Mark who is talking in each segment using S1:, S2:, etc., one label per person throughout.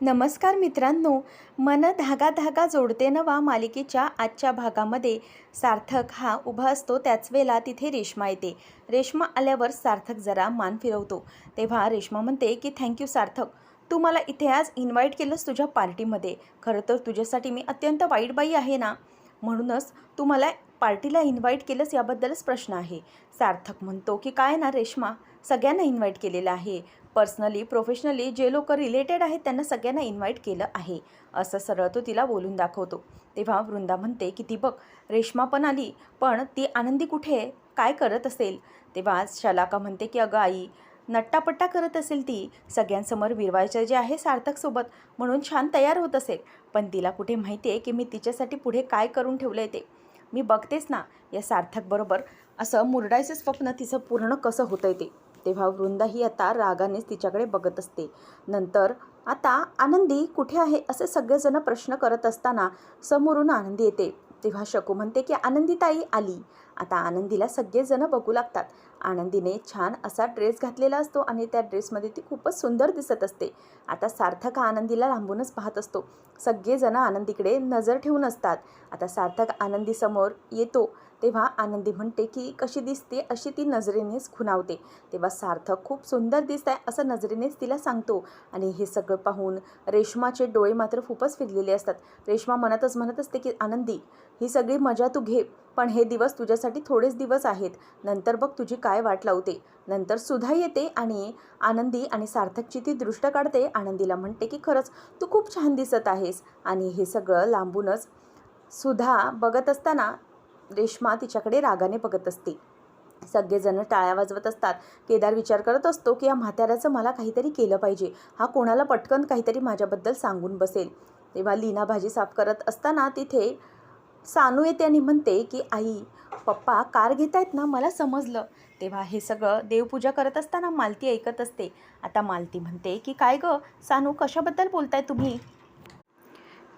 S1: नमस्कार मित्रांनो मन धागा धागा जोडते नवा मालिकेच्या आजच्या भागामध्ये. सार्थक हा उभा असतो त्याच वेळेला तिथे रेश्मा येते. रेश्मा आल्यावर सार्थक जरा मान फिरवतो. तेव्हा रेश्मा म्हणते की थँक्यू सार्थक. तू मला इथे आज इन्व्हाइट केलंस तुझ्या पार्टीमध्ये. खरं तर तुझ्यासाठी मी अत्यंत वाईट बाई आहे ना? म्हणूनच तू मला पार्टीला इन्व्हाइट केलंस याबद्दलच प्रश्न आहे. सार्थक म्हणतो की काय ना रेश्मा? सगळ्यांना इन्व्हाइट केलेलं आहे. पर्सनली प्रोफेशनली जे लोक रिलेटेड आहेत त्यांना सगळ्यांना इन्व्हाइट केलं आहे. असं सरळ तो तिला बोलून दाखवतो. तेव्हा वृंदा म्हणते की ती बघ रेश्मा पण आली पण ती आनंदी कुठे? काय करत असेल? तेव्हा शलाका म्हणते की अगं आई नट्टापट्टा करत असेल ती. सगळ्यांसमोर विरवायचं जे आहे सार्थकसोबत म्हणून छान तयार होत असेल. पण तिला कुठे माहिती आहे की मी तिच्यासाठी पुढे काय करून ठेवलं आहे ते? मी बघतेच ना या सार्थकबरोबर असं मुरडायचं स्वप्न तिचं पूर्ण कसं होतं आहे ते? तेव्हा वृंदा ही आता रागानेच तिच्याकडे बघत असते. नंतर आता आनंदी कुठे आहे? असे सगळेजण प्रश्न करत असताना समोरून आनंदी येते. तेव्हा शकू म्हणते की आनंदीताई आली. आता आनंदीला सगळेजण बघू लागतात. आनंदीने छान असा ड्रेस घातलेला असतो आणि त्या ड्रेसमध्ये ती खूपच सुंदर दिसत असते. आता सार्थक आनंदीला लांबूनच पाहत असतो. सगळेजण आनंदीकडे नजर ठेवून असतात. आता सार्थक आनंदीसमोर येतो. तेव्हा आनंदी म्हणते की कशी दिसते अशी ती नजरेनेच खुणावते. तेव्हा सार्थक खूप सुंदर दिसत आहे असं नजरेनेच तिला सांगतो. आणि हे सगळं पाहून रेश्माचे डोळे मात्र खूपच फिरलेले असतात. रेश्मा मनातच म्हणत असते की आनंदी ही सगळी मजा तू घे पण हे दिवस तुझ्यासाठी थोडेच दिवस आहेत. नंतर बघ तुझी काय वाट लावते नंतर सुधा येते आणि आनंदी आणि सार्थकची ती दृष्ट काढते. आनंदीला म्हणते की खरंच तू खूप छान दिसत आहेस. आणि हे सगळं लांबूनच सुधा बघत असताना रेश्मा तिच्याकडे रागाने बघत असते. सगळेजण टाळ्या वाजवत असतात. केदार विचार करत असतो की या म्हाताऱ्याचं मला काहीतरी केलं पाहिजे. हा कोणाला पटकन काहीतरी माझ्याबद्दल सांगून बसेल. तेव्हा लीना भाजी साफ करत असताना तिथे सानू येते आणि म्हणते की आई पप्पा कार घेत आहेत ना मला समजलं. तेव्हा हे सगळं देवपूजा करत असताना मालती ऐकत असते. आता मालती म्हणते की काय गं सानू कशाबद्दल बोलताय तुम्ही?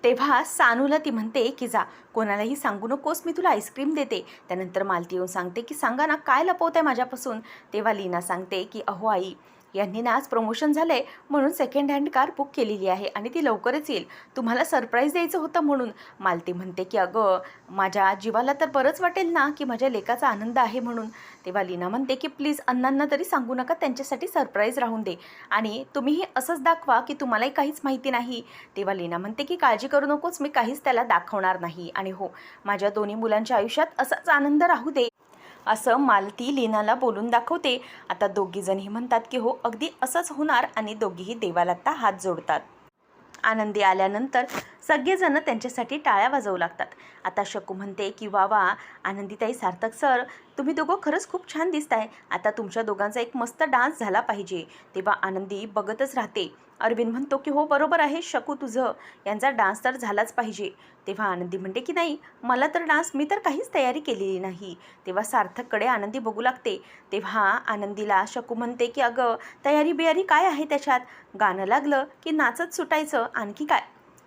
S1: तेव्हा सानूला ती म्हणते की जा कोणालाही सांगू नकोस मी तुला आईस्क्रीम देते. त्यानंतर मालती येऊन सांगते की सांगा ना काय लपवत आहे माझ्यापासून? तेव्हा लीना सांगते की अहो आई यांनी ना आज प्रमोशन झालं आहे म्हणून सेकंड हँड कार बुक केलेली आहे आणि ती लवकरच येईल. तुम्हाला सरप्राईज द्यायचं होतं म्हणून. मालती म्हणते की अगं माझ्या जीवाला तर बरंच वाटेल ना की माझ्या लेकाचा आनंद आहे म्हणून. तेव्हा लीना म्हणते की प्लीज अण्णांना तरी सांगू नका त्यांच्यासाठी सरप्राईज राहून दे. आणि तुम्हीही असंच दाखवा की तुम्हालाही काहीच माहिती नाही. तेव्हा लीना म्हणते की काळजी करू नकोच मी काहीच त्याला दाखवणार नाही. आणि हो माझ्या दोन्ही मुलांच्या आयुष्यात असाच आनंद राहू दे. असं मालती लीनाला बोलून दाखवते. आता दोघीजणही म्हणतात की हो अगदी असंच होणार आणि दोघीही देवाला आता हात जोडतात. आनंदी आल्यानंतर सगळेजण त्यांच्यासाठी टाळ्या वाजवू लागतात. आता शकू म्हणते की वा वा आनंदीताई सार्थक सर तुम्ही दोघं खरंच खूप छान दिसताय. आता तुमच्या दोघांचा एक मस्त डान्स झाला पाहिजे. तेव्हा आनंदी बघतच राहते. अरविंद म्हणतो की हो बरोबर आहे शकू तुझं. यांचा डान्स तर झालाच पाहिजे. तेव्हा आनंदी म्हणते की नाही मला तर डान्स मी तर काहीच तयारी केलेली नाही. तेव्हा सार्थककडे आनंदी बघू लागते. तेव्हा आनंदीला शकू म्हणते की अगं तयारी बियारी काय आहे त्याच्यात? गाणं लागलं की नाचत सुटायचं. आणखी काय?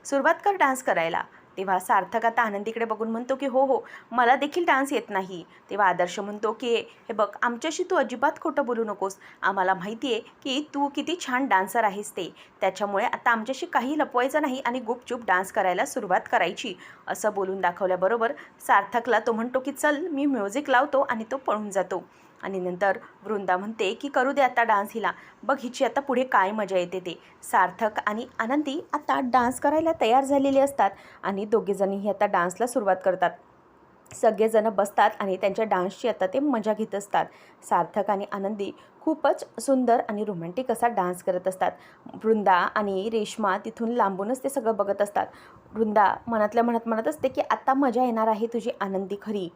S1: सुरुवात कर डान्स करायला. तेव्हा सार्थक आता आनंदीकडे बघून म्हणतो की हो हो मला देखील डान्स येत नाही. तेव्हा आदर्श म्हणतो की हे बघ आमच्याशी तू अजिबात खोटं बोलू नकोस. आम्हाला माहिती आहे की तू किती छान डान्सर आहेस ते. त्याच्यामुळे आता आमच्याशी काही लपवायचं नाही आणि गुपचूप डान्स करायला सुरुवात करायची. असं बोलून दाखवल्याबरोबर सार्थकला तो म्हणतो की चल मी म्युझिक लावतो आणि तो पळून जातो. आणि नंतर वृंदा म्हणते की करू दे आता डान्स हिला. बघ हिची आता पुढे काय मजा येते ते. सार्थक आणि आनंदी आता डान्स करायला तयार झालेले असतात आणि दोघेजणीही आता डान्सला सुरुवात करतात. सगळेजणं बसतात आणि त्यांच्या डान्सची आता ते मजा घेत असतात. सार्थक आणि आनंदी खूपच सुंदर आणि रोमॅन्टिक असा डान्स करत असतात. वृंदा आणि रेश्मा तिथून लांबूनच ते सगळं बघत असतात. वृंदा मनातल्या मनात म्हणत असते की आत्ता मजा येणार आहे तुझी आनंदी खरी.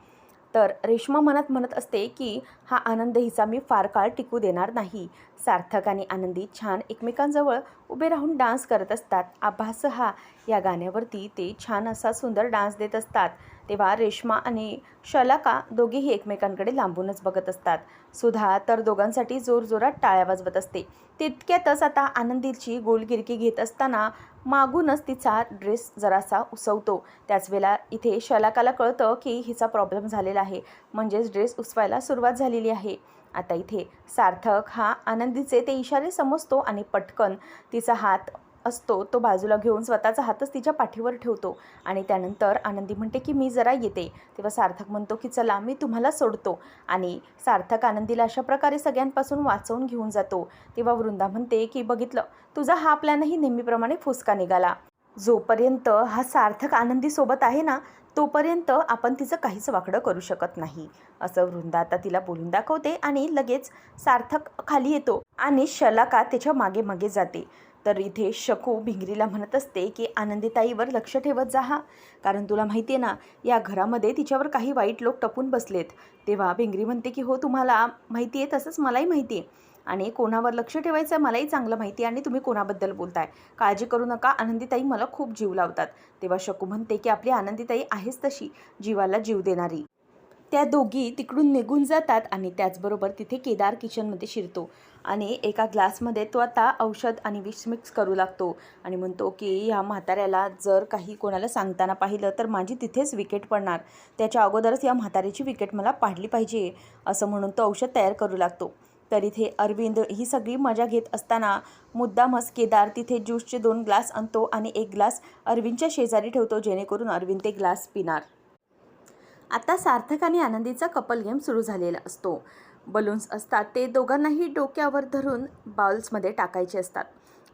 S1: तर रेश्मा मनात म्हणत असते की हा आनंद हिचा मी फार काळ टिकू देणार नाही. सार्थक आणि आनंदी छान एकमेकांजवळ उभे राहून डान्स करत असतात. आभास हा या गाण्यावरती ते छान असा सुंदर डान्स देत असतात. तेव्हा रेश्मा आणि शलाका दोघेही एकमेकांकडे लांबूनच बघत असतात. सुधा तर दोघांसाठी जोरजोरात टाळ्या वाजवत असते. तितक्यातच आता आनंदीची गोलगिरकी घेत असताना मागूनच तिचा ड्रेस जरासा उसवतो. त्याच वेळेला इथे शलाकाला कळतं की हिचा प्रॉब्लेम झालेला आहे. म्हणजेच ड्रेस उसवायला सुरुवात झालेली आहे. आता इथे सार्थक हा आनंदीचे ते इशारे समजतो आणि पटकन तिचा हात असतो तो बाजूला घेऊन स्वतःचा हातच तिच्या पाठीवर ठेवतो. आणि त्यानंतर आनंदी म्हणते की मी जरा येते. तेव्हा सार्थक म्हणतो की चला मी तुम्हाला सोडतो. आणि सार्थक आनंदीला अशा प्रकारे सगळ्यांपासून वाचवून घेऊन जातो. तेव्हा वृंदा म्हणते की बघितलं तुझा हा प्लॅनही नेहमीप्रमाणे फुसका निघाला. जोपर्यंत हा सार्थक आनंदीसोबत आहे ना तोपर्यंत आपण तिचं काहीच वाकडं करू शकत नाही. असं वृंदा आता तिला बोलून दाखवते आणि लगेच सार्थक खाली येतो आणि शलाका त्याच्यामागे मागे जाते. तर इथे शकू भिंगरीला म्हणत असते की आनंदीताईवर लक्ष ठेवत जा हा कारण तुला माहिती आहे ना या घरामध्ये तिच्यावर काही वाईट लोक टपून बसलेत. तेव्हा भिंगरी म्हणते की हो तुम्हाला माहिती आहे तसंच मलाही माहिती आहे आणि कोणावर लक्ष ठेवायचं मलाही चांगलं माहिती आहे आणि तुम्ही कोणाबद्दल बोलताय? काळजी करू नका आनंदीताई मला खूप जीव लावतात. तेव्हा शकू म्हणते की आपली आनंदीताई आहेच तशी जीवाला जीव देणारी. त्या दोघी तिकडून निघून जातात आणि त्याचबरोबर तिथे केदार किचनमध्ये शिरतो. आणि एका ग्लासमध्ये तो आता औषध आणि विष मिक्स करू लागतो आणि म्हणतो की ह्या म्हाताऱ्याला जर काही कोणाला सांगताना पाहिलं तर माझी तिथेच विकेट पडणार. त्याच्या अगोदरच या म्हाताऱ्याची विकेट मला पाडली पाहिजे असं म्हणून तो औषध तयार करू लागतो. तर इथे अरविंद ही सगळी मजा घेत असताना मुद्दामच केदार तिथे ज्यूसचे दोन ग्लास आणतो आणि एक ग्लास अरविंदच्या शेजारी ठेवतो जेणेकरून अरविंद ते ग्लास पिणार. आता सार्थक आणि आनंदीचा कपल गेम सुरू झालेला असतो. बलून्स असतात ते दोघांनाही डोक्यावर धरून बाउल्समध्ये टाकायचे असतात.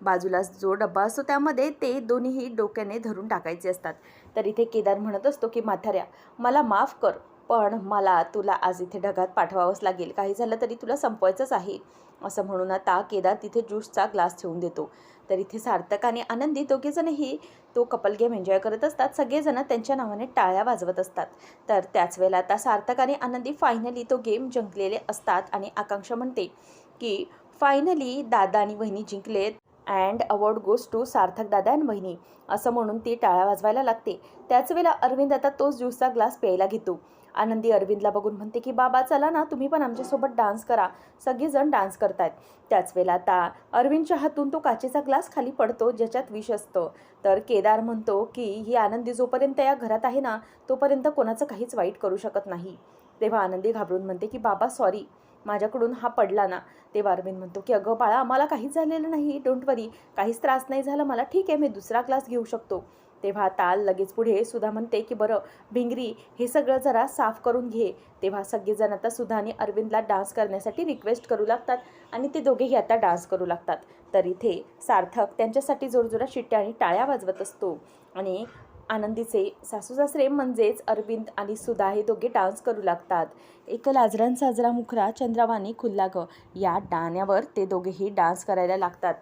S1: बाजूला जो डब्बा असतो त्यामध्ये ते दोन्हीही डोक्याने धरून टाकायचे असतात. तर इथे केदार म्हणत असतो की म्हाताऱ्या मला माफ कर पण मला तुला आज इथे ढगात पाठवावंच लागेल. काही झालं तरी तुला संपवायचंच आहे. असं म्हणून आता केदार तिथे ज्यूसचा ग्लास ठेवून देतो. तर इथे सार्थक आणि आनंदी दोघेजणही तो कपल गेम एन्जॉय करत असतात. सगळेजण त्यांच्या नावाने टाळ्या वाजवत असतात. तर त्याच वेळेला आता सार्थक आणि आनंदी फायनली तो गेम जिंकलेले असतात. आणि आकांक्षा म्हणते की फायनली दादा आणि वहिनी जिंकलेत. And award goes to Sarthak दादा अँड वहिनी असं म्हणून ती टाळ्या वाजवायला लागते. त्याच वेळेला अरविंद आता तोच ज्यूसचा ग्लास प्यायला घेतो. आनंदी अरविंदला बघून म्हणते की बाबा चला ना तुम्ही पण आमच्यासोबत डान्स करा. सगळेजण डान्स करतायत. त्याच वेळेला आता अरविंदच्या हातून तो काचेचा ग्लास खाली पडतो ज्याच्यात विष असतं. तर केदार म्हणतो की ही आनंदी जोपर्यंत या घरात आहे ना तोपर्यंत कोणाचं काहीच वाईट करू शकत नाही. तेव्हा आनंदी घाबरून म्हणते की बाबा सॉरी माझ्याकडून हा पडला ना तेव्हा अरविंद म्हणतो की अगं बाळा आम्हाला काहीच झालेलं नाही डोंट वरी काहीच त्रास नाही झाला मला ठीक आहे मी दुसरा क्लास घेऊ शकतो. तेव्हा ताल लगेच पुढे सुधा म्हणते की बरं भिंगरी हे सगळं जरा साफ करून घे. तेव्हा सगळेजण आता सुधा आणि अरविंदला डान्स करण्यासाठी रिक्वेस्ट करू लागतात आणि ते दोघेही आता डान्स करू लागतात. तर इथे सार्थक त्यांच्यासाठी जोरजोरात शिट्ट्या आणि टाळ्या वाजवत असतो आणि आनंदीचे सासू सासरे म्हणजेच अरविंद आणि सुधा हे दोघे डान्स करू लागतात. एक लाजरान साजरा मुखरा चंद्रावानी खुल्ला ग. या डाण्यावर ते दोघेही डान्स करायला लागतात.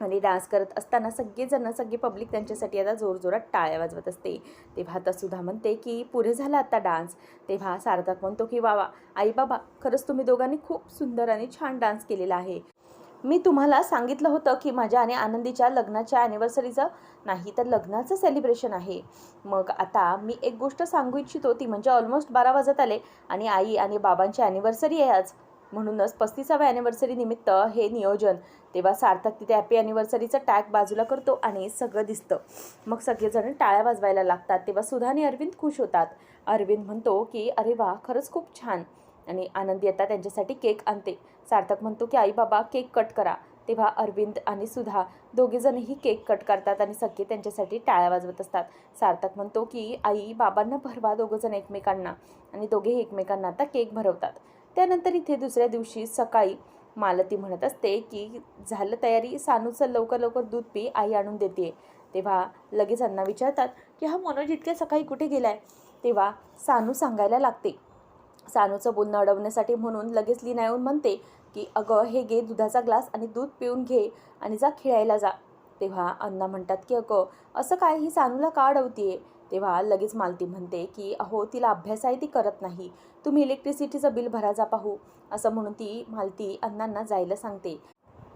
S1: आणि डान्स करत असताना सगळेजण सगळे पब्लिक त्यांच्यासाठी आता जोरजोरात टाळ्या वाजवत असते. तेव्हा आता सुधा म्हणते की पुरे झाला आता डान्स तेव्हा सार्थक म्हणतो की वा वा आई बाबा खरंच तुम्ही दोघांनी खूप सुंदर आणि छान डान्स केलेला आहे. मी तुम्हाला सांगितलं होतं की माझ्या आणि आनंदीच्या लग्नाच्या ॲनिव्हर्सरीचं नाही तर लग्नाचं सेलिब्रेशन आहे. मग आता मी एक गोष्ट सांगू इच्छितो ती म्हणजे ऑलमोस्ट बारा वाजत आले आणि आई आणि बाबांची ॲनिव्हर्सरी आहे आज. म्हणूनच पस्तीसाव्या ॲनिव्हर्सरी निमित्त हे नियोजन. तेव्हा सार्थक तिथे हॅपी ॲनिव्हर्सरीचं टॅग बाजूला करतो आणि सगळं दिसतं. मग सगळेजण टाळ्या वाजवायला लागतात. तेव्हा सुधा आणि अरविंद खुश होतात. अरविंद म्हणतो की अरे वा खरंच खूप छान. आणि आनंदी आता त्यांच्यासाठी केक आणते. सार्थक म्हणतो की आई बाबा केक कट करा. तेव्हा अरविंद आणि सुधा दोघेजणही केक कट करतात आणि सगळे त्यांच्यासाठी टाळ्या वाजवत असतात. सार्थक म्हणतो की आई बाबांना भरवा दोघंजण एकमेकांना. आणि दोघेही एकमेकांना आता केक भरवतात. त्यानंतर इथे दुसऱ्या दिवशी सकाळी मालती म्हणत असते की झालं तयारी सानूचं लवकर लवकर दूध पी आई आणून देते. तेव्हा लगेच अण्णा विचारतात की हा मनोज इतक्या सकाळी कुठे गेलाय? तेव्हा सानू सांगायला लागते सानूचं बोलणं अडवण्यासाठी म्हणून लगेच लीना येऊन म्हणते की अगं हे घे दुधाचा ग्लास आणि दूध पिऊन घे आणि जा खेळायला जा. तेव्हा अण्णा म्हणतात की अगं असं काय ही सानूला का अडवतीये? तेव्हा लगेच मालती म्हणते की अहो तिला अभ्यास आहे ती करत नाही. तुम्ही इलेक्ट्रिसिटीचं बिल भरा जा पाहू. असं म्हणून ती मालती अण्णांना जायला सांगते.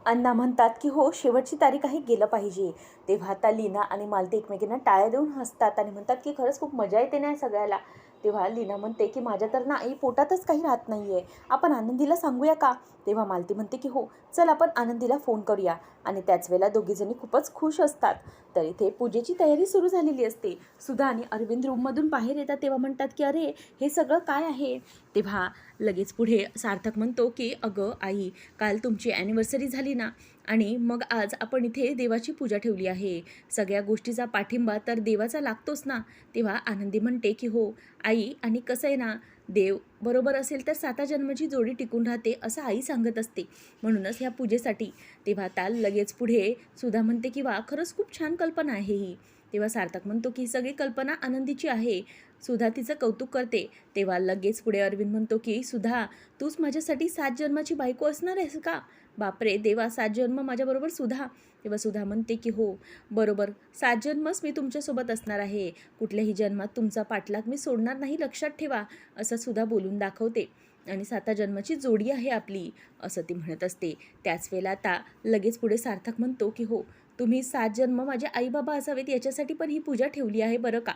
S1: अण्णा म्हणतात की हो शेवटची तारीख आहे गेलं पाहिजे. तेव्हा आता लीना आणि मालती एकमेकींना टाळ्या देऊन हसतात आणि म्हणतात की खरंच खूप मजा येते ना सगळ्याला. तेव्हा लीना म्हणते की माझ्या तर नाही पोटातच काही राहत नाही आहे आपण आनंदीला सांगूया का? तेव्हा मालती म्हणते की हो चल आपण आनंदीला फोन करूया. आणि त्याच वेळेला दोघीजणी खूपच खुश असतात. तर इथे पूजेची तयारी सुरू झालेली असते. सुधा आणि अरविंद रूममधून बाहेर येतात. तेव्हा म्हणतात की अरे हे सगळं काय आहे? तेव्हा लगेच पुढे सार्थक म्हणतो की अगं आई काल तुमची ॲनिव्हर्सरी झाली ना. आणि मग आज आपण इथे देवाची पूजा ठेवली आहे. सगळ्या गोष्टीचा पाठिंबा तर देवाचा लागतोच ना? तेव्हा आनंदी म्हणते की हो आई आणि कसं आहे ना देव बरोबर असेल तर साता जन्माची जोडी टिकून राहते असं आई सांगत असते. म्हणूनच ह्या पूजेसाठी तेव्हा ताल लगेच पुढे सुधा म्हणते की वा खरंच खूप छान कल्पना आहे ही. तेव्हा सार्थक म्हणतो की सगळी कल्पना आनंदीची आहे. सुधा तिचं कौतुक करते. तेव्हा लगेच पुढे अरविंद म्हणतो की सुधा तूच माझ्यासाठी सात जन्माची बायको असणार आहेस का? बापरे देवा सात जन्म माझ्याबरोबर सुधा. तेव्हा सुधा म्हणते की हो बरोबर. सात जन्मच मी तुमच्यासोबत असणार आहे. कुठल्याही जन्मात तुमचा पाठलाग मी सोडणार नाही. लक्षात ठेवा असं सुद्धा बोलून दाखवते. आणि साता जन्माची जोडी आहे आपली असं ती म्हणत असते. त्याच वेळेला आता लगेच पुढे सार्थक म्हणतो की हो तुम्ही सात जन्म माझे आईबाबा असावेत. याच्यासाठी पण ही पूजा ठेवली आहे बरं का?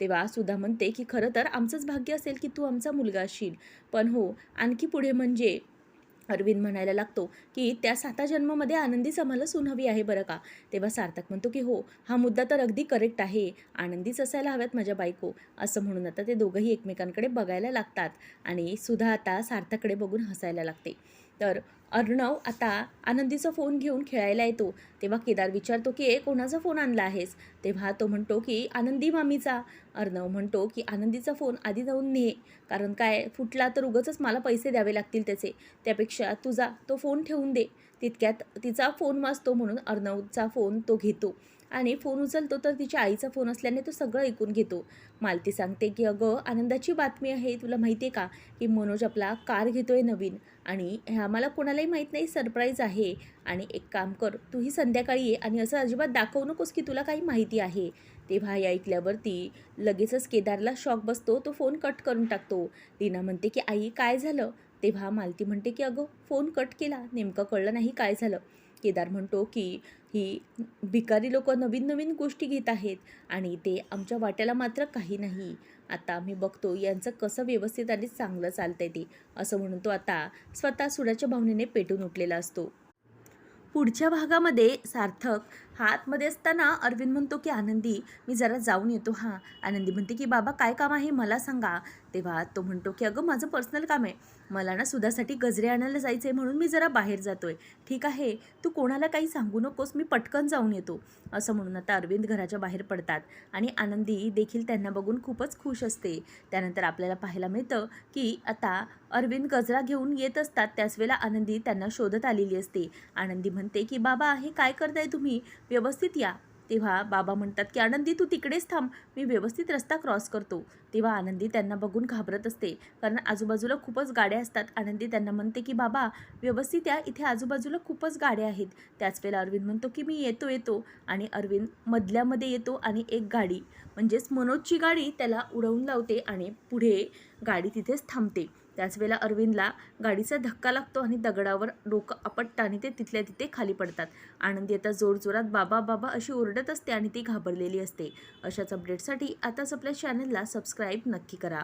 S1: तेव्हा सुधा म्हणते की खरं तर आमचंच भाग्य असेल की तू आमचा मुलगा असशील पण हो आणखी पुढे म्हणजे अरविंद म्हणायला लागतो की त्या साता जन्मामध्ये आनंदीच आम्हाला सून हवी आहे बरं का? तेव्हा सार्थक म्हणतो की हो हा मुद्दा तर अगदी करेक्ट आहे. आनंदीच असायला हव्यात माझ्या बायको. असं म्हणून आता ते दोघंही एकमेकांकडे बघायला लागतात आणि सुधा आता सार्थकडे बघून हसायला लागते. तर अर्णव आता आनंदीचा फोन घेऊन खेळायला येतो. तेव्हा केदार विचारतो की ए कोणाचा फोन आणला आहेस? तेव्हा तो म्हणतो की आनंदी मामीचा. अर्णव म्हणतो की आनंदीचा फोन आधी जाऊन ने. कारण काय? फुटला तर उगंच मला पैसे द्यावे लागतील त्याचे. त्यापेक्षा तुझा तो फोन ठेवून दे. तितक्यात तिचा फोन वाचतो म्हणून अर्णवचा फोन तो घेतो. आणि फोन उचलतो तर तिच्या आईचा फोन असल्याने तो सगळं ऐकून घेतो. मालती सांगते की अगं आनंदाची बातमी आहे तुला माहिती आहे का की मनोज आपला कार घेतोय नवीन आणि आम्हाला कोणालाही माहीत नाही सरप्राईज आहे. आणि एक काम कर तूही संध्याकाळी ये आणि असं अजिबात दाखवू नकोस की तुला काही माहिती आहे. तेव्हा हे ऐकल्यावरती लगेचच केदारला शॉक बसतो तो फोन कट करून टाकतो. लीना म्हणते की आई काय झालं? तेव्हा मालती म्हणते की अगं फोन कट केला नेमकं कळलं नाही काय झालं. केदार म्हणतो की ही भिकारी लोक नवीन नवीन गोष्टी घेत आहेत आणि ते आमच्या वाट्याला मात्र काही नाही. आता आम्ही बघतो यांचं कसं व्यवस्थित आणि चांगलं चालतंय ते असं म्हणून तो आता स्वतः सुडाच्या भावनेने पेटून उठलेला असतो. पुढच्या भागामध्ये सार्थक हा आतमध्ये असताना अरविंद म्हणतो की आनंदी मी जरा जाऊन येतो. हां आनंदी म्हणते की बाबा काय काम आहे? मला सांगा. तेव्हा तो म्हणतो की अगं माझं पर्सनल काम आहे. मला ना सुधासाठी गजरे आणायला जायचं आहे म्हणून मी जरा बाहेर जातो आहे ठीक आहे. तू कोणाला काही सांगू नकोस. मी पटकन जाऊन येतो. असं म्हणून आता अरविंद घराच्या बाहेर पडतात. आणि आनंदी देखील त्यांना बघून खूपच खुश असते. त्यानंतर आपल्याला पाहायला मिळतं की आता अरविंद गजरा घेऊन येत असतात. त्याच वेळेला आनंदी त्यांना शोधत आलेली असते. आनंदी म्हणते की बाबा हे काय करताय तुम्ही? व्यवस्थित या. तेव्हा बाबा म्हणतात की आनंदी तू तिकडेच थांब. मी व्यवस्थित रस्ता क्रॉस करतो. तेव्हा आनंदी त्यांना बघून घाबरत असते. कारण आजूबाजूला खूपच गाड्या असतात. आनंदी त्यांना म्हणते की बाबा व्यवस्थित या. इथे आजूबाजूला खूपच गाड्या आहेत. त्याच वेळेला अरविंद म्हणतो की मी येतो येतो. आणि अरविंद मधल्यामध्ये येतो आणि एक गाडी म्हणजेच मनोजची गाडी त्याला उडवून लावते आणि पुढे गाडी तिथेच थांबते. त्याच वेळेला अरविंदला गाडीचा धक्का लागतो आणि दगडावर डोकं आपटतं आणि ते तिथल्या तिथे खाली पडतात. आनंदी आता जोरजोरात बाबा बाबा अशी ओरडत असते आणि ती घाबरलेली असते. अशाच अपडेटसाठी आताच आपल्या चॅनलला सबस्क्राईब नक्की करा.